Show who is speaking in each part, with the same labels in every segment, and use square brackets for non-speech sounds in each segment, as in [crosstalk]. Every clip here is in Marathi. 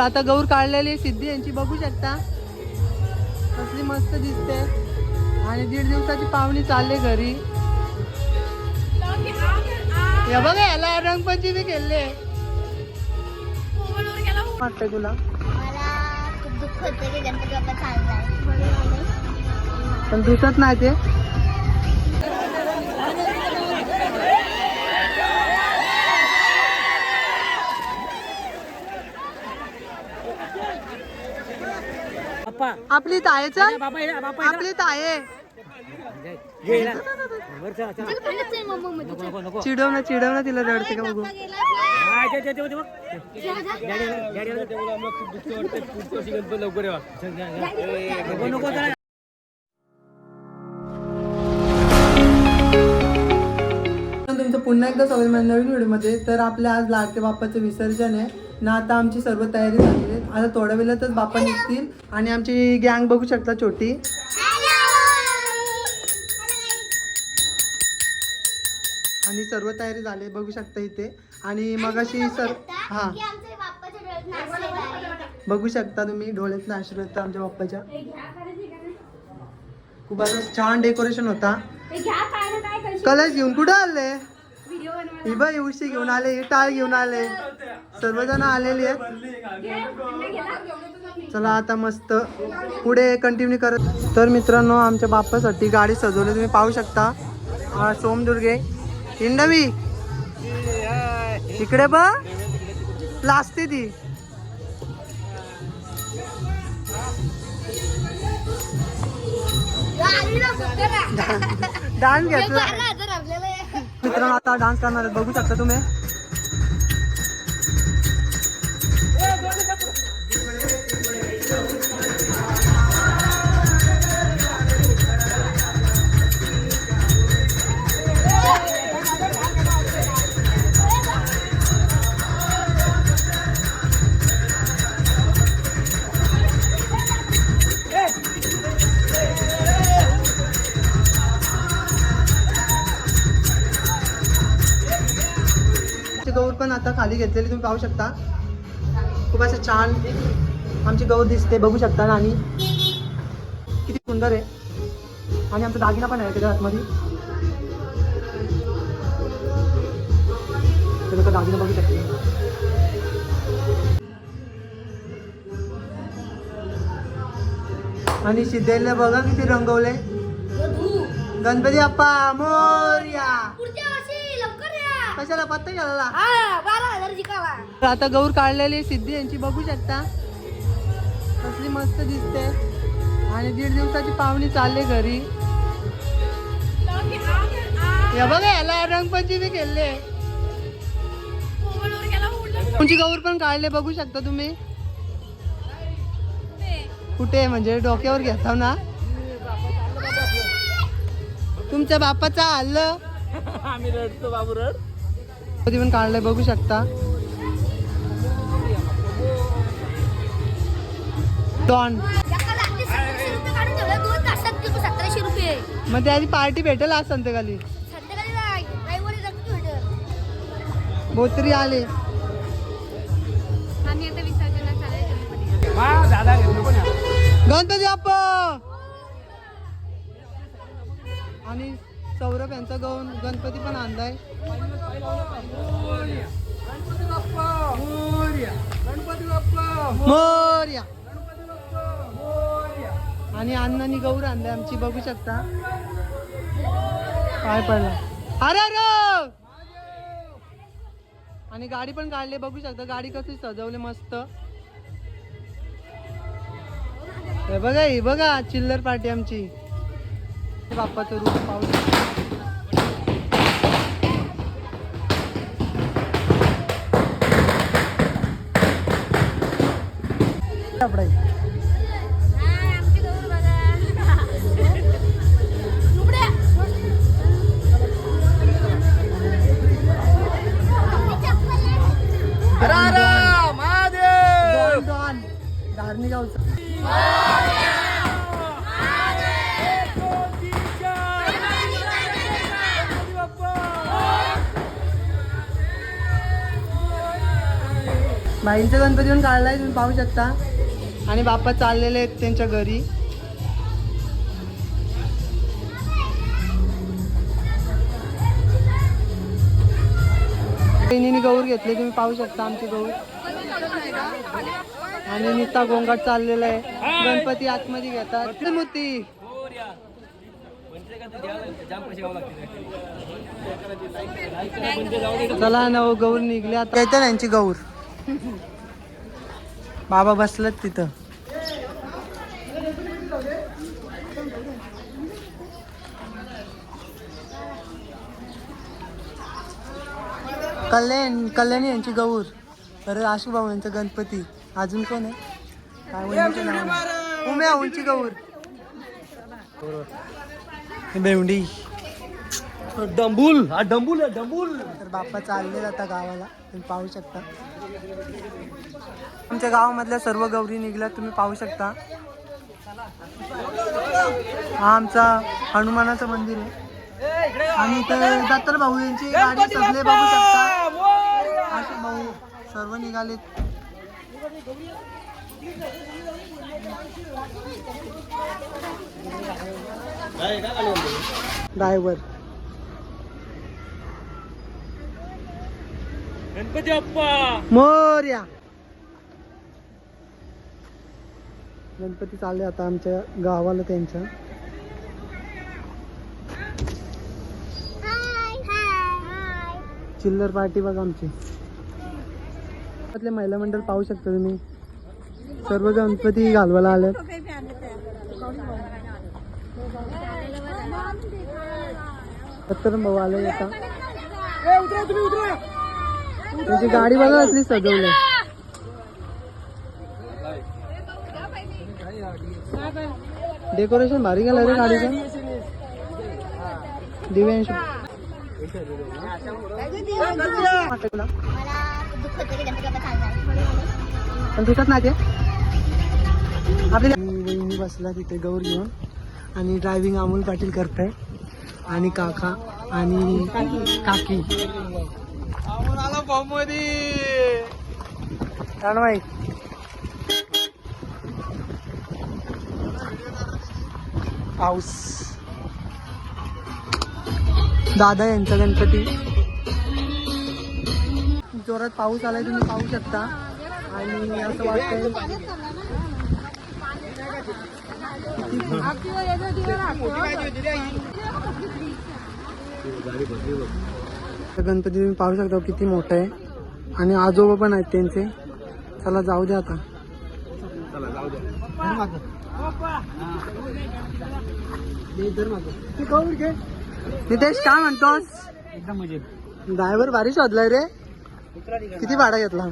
Speaker 1: तर आता गौर काढलेली सिद्धी यांची. बघू शकता. कसली मस्त दिसते. आणि दीड दिवसाची पाहुणी चालले घरी. बघा याला रंगपंचमी खेळले वाटतंय तुला? पण दिसत नाही ते.
Speaker 2: बाप्पा.
Speaker 1: आपली तायेचं
Speaker 2: बापा ये बापा
Speaker 1: आपली ताये
Speaker 2: ये ना वर चला चला. नको नको नको.
Speaker 1: चिडव ना चिडव ना तिला रडते का बघू.
Speaker 2: हा, ते- ते- ते- ते बघ. डॅडी आलं, डॅडी. आलं. चल, घ्या, घ्या. नको नको चला.
Speaker 1: तुमचं पुन्हा एकदा स्वागत आहे माझ्या नवीन व्हिडिओमध्ये. तर आपल्या आज लाडके बाप्पाचं विसर्जन आहे. ना आता आमची सर्व तयारी झाली आहे. आता थोड्या वेळातच बाप्पा निघतील. आणि आमची गँग बघू शकता छोटी. आणि सर्व तयारी झाली आहे, बघू शकता इथे. आणि मग अशी सर हां. बघू शकता तुम्ही डोळ्यात आशीर्वाद येतो आमच्या बाप्पाच्या. खूप असं छान डेकोरेशन होता. कलर्स घेऊन कुठं आले? ही बाई उशी घेऊन आले ही टाळ घेऊन आले. सर्वजण आलेली आहेत. चला आता मस्त पुढे कंटिन्यू करत. तर मित्रांनो आमच्या बाप्पासाठी गाडी सजवली तुम्ही पाहू शकता. हा, सोमदुर्गे. हिंडवी. इकडे बघ. लाजते ती. डान्स घेतला. मित्रांनो आता डान्स करणार आहेत. बघू शकता तुम्ही. घेतलेली तुम्ही पाहू शकता. खूप असं छान आमची गौर दिसते बघू शकता ना आणि किती सुंदर आहे. आणि आमचा दागिना पण आहे त्याच्या आतमध्ये. दागिना बघू शकते. आणि सिद्धेला बघा किती रंगवले. गणपती बाप्पा मोर्या. कशाला पत्ता घालायला तर आता गौर काढलेली सिद्धी यांची बघू शकता. कसली मस्त दिसते. आणि दीड दिवसाची पाहुणी चालले घरी. बघा याला रंगपंचमी खेळले तुमची गौर पण काढले बघू शकता तुम्ही. कुठे म्हणजे डोक्यावर घेता ना. तुमच्या बापाचा हल्लं [laughs]
Speaker 2: आम्ही रडतो बाबू रड
Speaker 1: कधी पण काढलंय बघू शकता.
Speaker 3: रुपये
Speaker 1: मग त्याची पार्टी भेटेल आज संध्याकाळी. बोत्री आले. गणपती बाप्पा! आणि सौरभ यांचा गौन गणपती पण आणलाय. मोर्या. आणि अण्णांनी गौर आणले आमची बघू शकता. काय पडलं? अरे अरे! आणि गाडी पण काढली बघू शकता. गाडी कशी सजवली मस्त. हे बघा ही बघा चिल्लर पार्टी आमची. बाप्पाचं रूप पाहू शकता. धारणी गावचा. बाईंचा गणपती पण काढलाय तुम्ही पाहू शकता. आणि बाप्पा चाललेले आहेत त्यांच्या घरी. बहिणीने गौर घेतले तुम्ही पाहू शकता आमची गौर आणि निस्ता गोंगाट चाललेला आहे. गणपती आतमध्ये घेतात. मूर्ती चला ना हो, गौर निघले आता. यांची गौर. बाबा बसलत तिथं. कल्याण कल्याणी यांची गौर. परत आशुभाऊ यांचा गणपती. अजून कोण आहे? काय? उम्या उंची गौर. बेवडी
Speaker 2: डंबूल हा डंबूल आहे डंबूल.
Speaker 1: तर बाप्पा चालले आता गावाला. तुम्ही पाहू शकता. आमच्या गावामधल्या सर्व गौरी निघल्या तुम्ही पाहू शकता. हा आमचा हनुमानाचं मंदिर आहे. आणि इथं दत्तर भाऊ यांची गाडी सगळे बघू शकता. असे भाऊ सर्व निघालेत. ड्रायव्हर.
Speaker 2: गणपती बाप्पा!
Speaker 1: मोर्या. गणपती चालले आता आमच्या गावाला त्यांच्या. चिल्लर पार्टी बघा आमची. त्यातले महिला मंडळ पाहू शकता तुम्ही. सर्व गणपती घालवायला आले. सत्तर भाऊ आले आता. त्यांची गाडी बघा असली सजवली. डेकोरेशन भारी केलं रे गाडीचं. दिव्यांश. वाटतं तुला?
Speaker 3: मला दुःख होतं की गणपती बाप्पा चाललाय
Speaker 1: पण दिसत नाही ते. आपली बसला तिथे गौर घेऊन आणि ड्रायव्हिंग अमोल पाटील करताय आणि काका आणि काकी. रणवाई पाऊस. दादा यांचा गणपती. जोरात पाऊस आलाय तुम्ही पाहू शकता. आणि असं वाटतंय गणपती तुम्ही पाहू शकता किती मोठा आहे. आणि आजोबा पण आहेत त्यांचे. चला जाऊ द्या आता. नितेश काय म्हणतोस?
Speaker 2: एकदम
Speaker 1: ड्रायव्हर भारी शोधलाय रे. किती भाडा घेतला?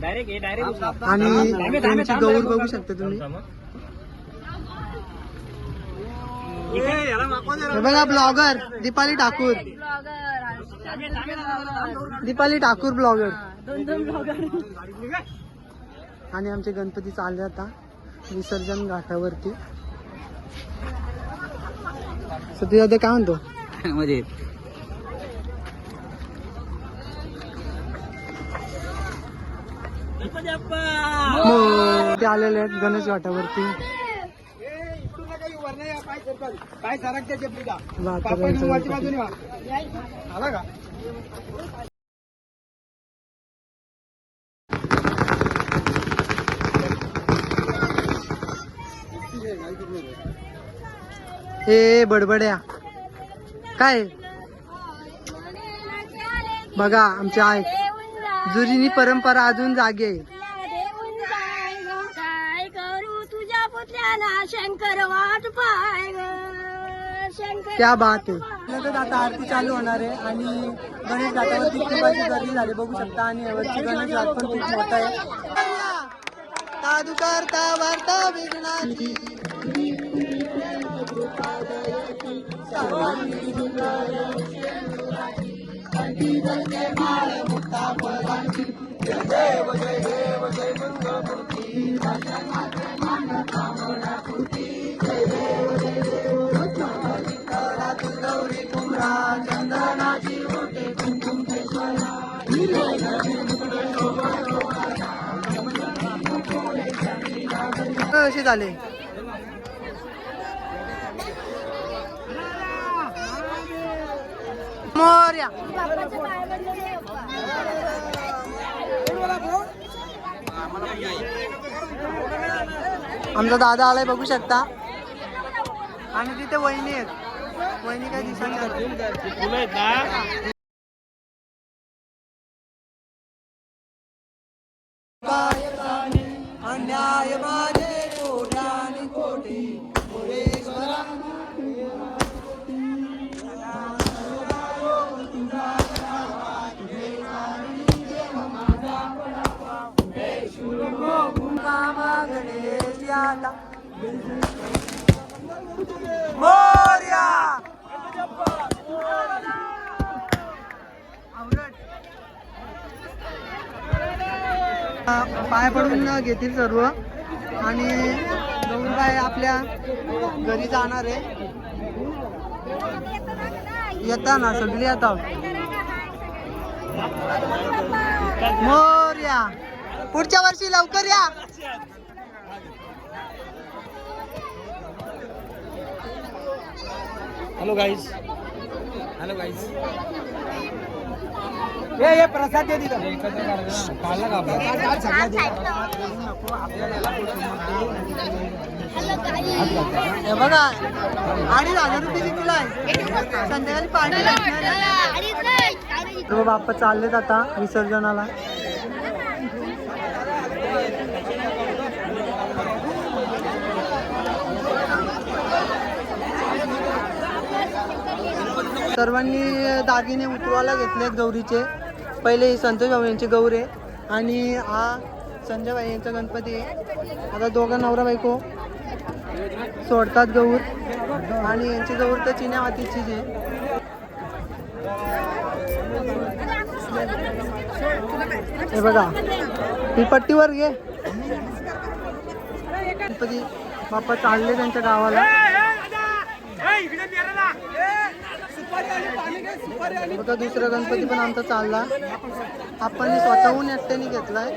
Speaker 2: डायरेक्ट डायरेक्ट
Speaker 1: आणि त्यांची गौर बघू शकता तुम्ही. बघा ब्लॉगर दीपाली ठाकूर. दीपाली ठाकूर ब्लॉगर. आणि आमचे गणपती चालले आता विसर्जन घाटावरती. सध्या काय म्हणतो? ते आलेले आहेत गणेश घाटावरती. हे बडबड्या. काय? बघा आमच्या आई. जुरीनी परंपरा अजून जागे
Speaker 3: काय करू तुझ्या पुतल्याला शंकर वाट पाय
Speaker 1: त्या बात आहे. आता आरती चालू होणार आहे आणि गणेश घाटावरती किंवाची गर्दी झाली बघू शकता आणि यावरची गणेश घाट पण खूप मोठा आहे. करता देव जय देव जय मंगळमूर्ती
Speaker 3: असे झाले? मोर्या.
Speaker 1: आमचा दादा आलाय बघू शकता. आणि तिथे वहिनी आहेत. वहिनी काय दिसत मोर्या! पाय पडून घेतील सर्व. आणि काय आपल्या घरी जाणार आहे. येता ना सगळी येता मोर्या! पुढच्या वर्षी लवकर या.
Speaker 2: हॅलो गाईज हॅलो गाईज हे हे प्रसाद दे तिथं. काढला का
Speaker 1: हे बघा अडीच हजार रुपये तुला संध्याकाळी पाणी लागणार आहे. सर्व बाप्पा चाललेत आता विसर्जनाला. सर्वांनी दागिने उतरवायला घेतले गौरीचे. पहिले ही संतोष भाऊ यांची गौर आहे. आणि हा संजय भाई यांचा गणपती आहे. आता दोघं नवरा बायको सोडतात गौर. आणि यांची गौर तर चिन्या मातीचीच आहे. हे बघा. ही पट्टीवर घे. गणपती बाप्पा चालले त्यांच्या गावाला. बघा दुसरा गणपती पण आमचा चालला. आपण स्वतःहून एकट्याने घेतलाय.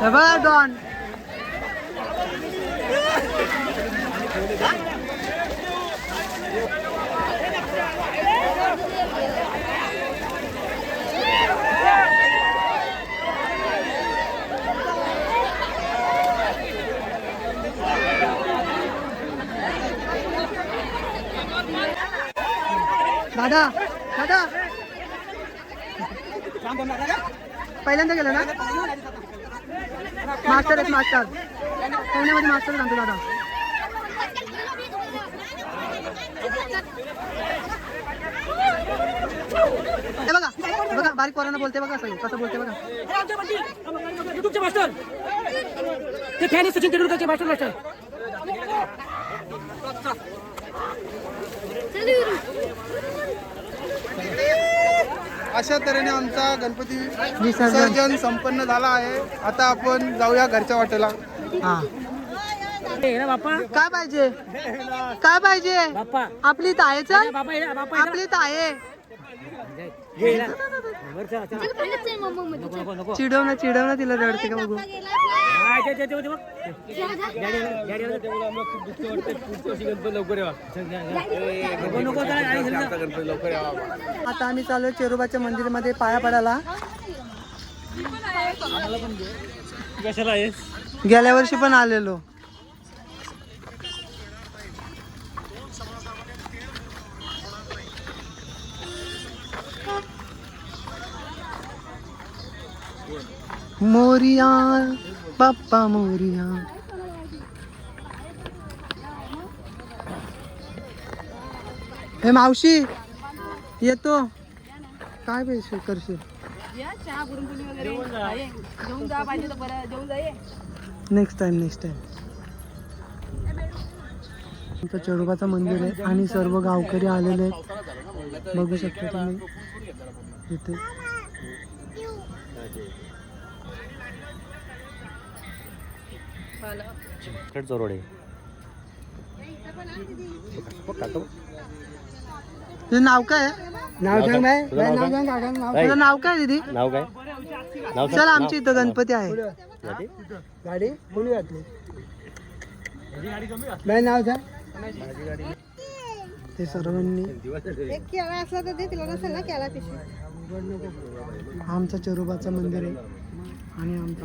Speaker 1: हे बघा डॉन दादा दादा पहिल्यांदा गेलं ना मास्टर आहेत मास्टर पुण्यामध्ये मास्टर सांगतो दादा हे बघा बघा बारीक पोरांना बोलते बघा असं कसं बोलते बघा
Speaker 2: युट्यूबचे मास्टर ते फॅन आहे सचिन तेंडुलकरचे मास्टर मास्टर
Speaker 4: अशा तऱ्हेने आमचा गणपती
Speaker 1: विसर्जन.
Speaker 4: संपन्न झाला आहे. आता आपण जाऊया घरच्या वाटेला.
Speaker 1: हा.
Speaker 2: हे
Speaker 1: काय पाहिजे? काय पाहिजे?
Speaker 2: बाप्पा.
Speaker 1: आपली ताये चल.
Speaker 2: बाप्पा ये ना, बाप्पा ये ना.
Speaker 1: आपली ताये चिडव ना चिडव ना तिला रडते का बघू. आता आम्ही चालू चेरोबाच्या मंदिरामध्ये पाया पडायला. गेल्या वर्षी पण आलेलो. मोरिया बाप्पा मोरिया। हे मावशी येतो. काय पैसे करशील? नेक्स्ट टाइम नेक्स्ट टाइम आमचं चरोबाचं मंदिर आहे आणि सर्व गावकरी आलेले आहेत. बघू शकता तुम्ही. इथे.
Speaker 2: चोरोडे
Speaker 1: तुझं नाव काय? नाव सांग बाय.
Speaker 2: तुझं
Speaker 1: बाय,
Speaker 2: नाव
Speaker 1: नाव
Speaker 2: काय?
Speaker 1: सांग काका, नाव. तुझं नाव काय दीदी?
Speaker 2: नाव काय? नाव
Speaker 1: चल आमच्या इथं गणपती आहे.
Speaker 2: जाते?
Speaker 1: गाडी? कोणी घातली बाय नाव सांग. ते सर्वांनी. आमचं चरोबाचं मंदिर आहे. आणि आमचं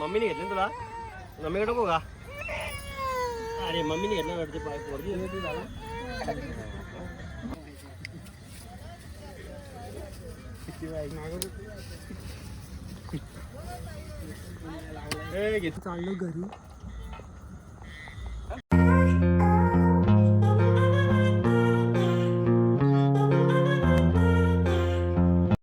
Speaker 2: मम्मीने घेतली ना तुला? मम्मीकडे नको का? अरे मम्मीने घेतलं ना वाटते पाय. पोरगी. ए, घे.
Speaker 1: चाललो घरी.